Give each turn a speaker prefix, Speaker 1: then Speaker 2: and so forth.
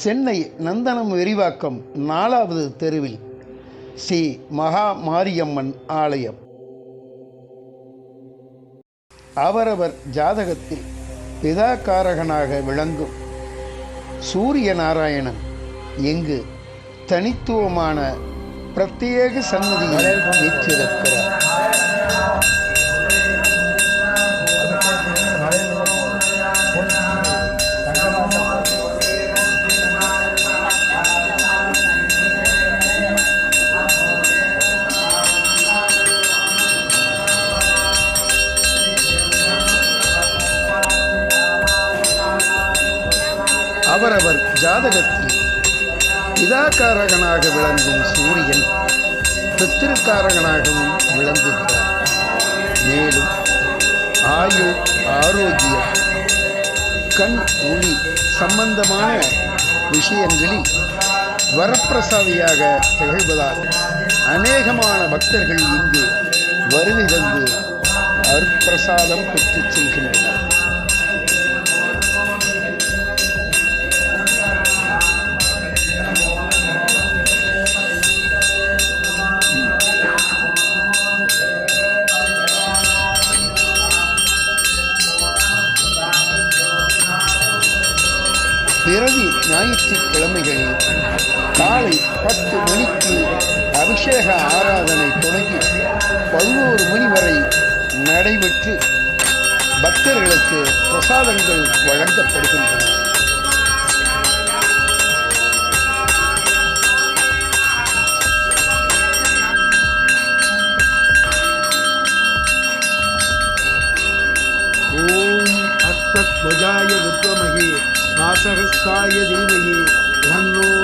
Speaker 1: சென்னை நந்தனம் விரிவாக்கம் நாலாவது தெருவில் ஸ்ரீ மகா மாரியம்மன் ஆலயம். அவரவர் ஜாதகத்தில் பிதாகாரகனாக விளங்கும் சூரிய நாராயணன் எங்கு தனித்துவமான பிரத்யேக சன்னதியில் வீற்றிருக்கிறார் அவரவர் ஜாதகத்தில் பிதாகாரகனாக விளங்கும் சூரியன் பித்திருக்காரகனாகவும் விளங்குகிறார். மேலும் ஆயுள் ஆரோக்கியம் கண் ஒளி சம்பந்தமான விஷயங்களில் வரப்பிரசாதியாக திகழ்வதால் அநேகமான பக்தர்கள் இங்கு வருகை தந்து அருட்பிரசாதம் பெற்றுச் செல்கின்றனர். பிறகு ஞாயிற்றுக்கிழமைகளில் காலை பத்து மணிக்கு அபிஷேக ஆராதனை தொடங்கி பதினோரு மணி வரை நடைபெற்று பக்தர்களுக்கு பிரசாதங்கள் வழங்கப்படுகின்றன.
Speaker 2: ஓம் அஸ்வத்வஜாய வித்வமகே वासहस्थाय धीमहि धन्नो